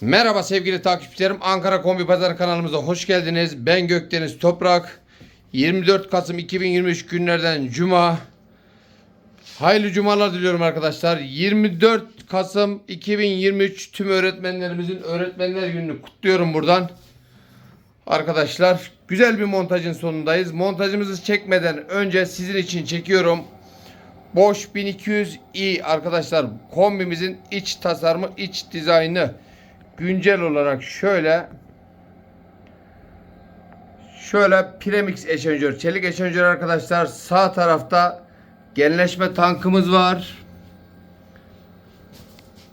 Merhaba sevgili takipçilerim. Ankara Kombi Pazarı kanalımıza hoş geldiniz. Ben Gökdeniz Toprak. 24 Kasım 2023 günlerden Cuma. Hayırlı cumalar diliyorum arkadaşlar. 24 Kasım 2023 tüm öğretmenlerimizin öğretmenler gününü kutluyorum buradan. Arkadaşlar güzel bir montajın sonundayız. Montajımızı çekmeden önce sizin için çekiyorum. Bosch 1200i arkadaşlar kombimizin iç tasarımı, iç dizaynı güncel olarak şöyle şöyle premix eşenjör, çelik eşenjör arkadaşlar. Sağ tarafta genleşme tankımız var.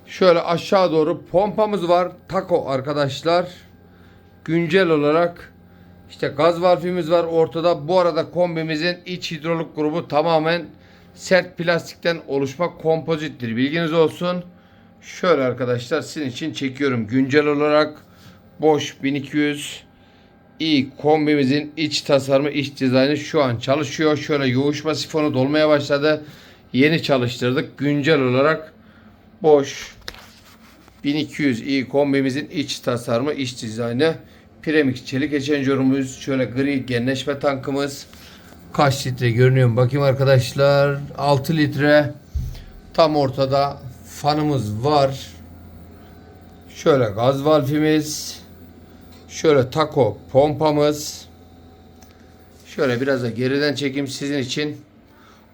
Şöyle aşağı doğru pompamız var. Taco arkadaşlar. Güncel olarak işte gaz valfimiz var ortada. Bu arada kombimizin iç hidrolik grubu tamamen sert plastikten oluşma kompozittir. Bilginiz olsun. Şöyle arkadaşlar sizin için çekiyorum. Güncel olarak Bosch 1200 i kombimizin iç tasarımı, iç dizaynı şu an çalışıyor. Şöyle yoğuşma sifonu dolmaya başladı. Yeni çalıştırdık. Güncel olarak Bosch 1200 i kombimizin iç tasarımı, iç dizaynı. Premix çelik eşenjörümüz, şöyle gri genleşme tankımız. Kaç litre görünüyor mu? Bakayım arkadaşlar. 6 litre. Tam ortada fanımız var. Şöyle gaz valfimiz. Şöyle taco pompamız. Şöyle biraz da geriden çekeyim sizin için.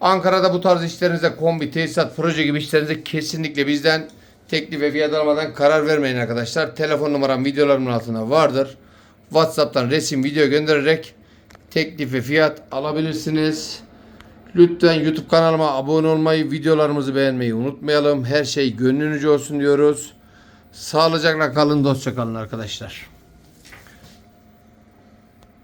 Ankara'da bu tarz işlerinize kombi, tesisat, proje gibi işlerinize kesinlikle bizden teklif ve fiyat almadan karar vermeyin arkadaşlar. Telefon numaram videolarımın altında vardır. WhatsApp'tan resim, video göndererek teklif ve fiyat alabilirsiniz. Lütfen YouTube kanalıma abone olmayı, videolarımızı beğenmeyi unutmayalım. Her şey gönlünüzce olsun diyoruz. Sağlıcakla kalın, dostça kalın arkadaşlar.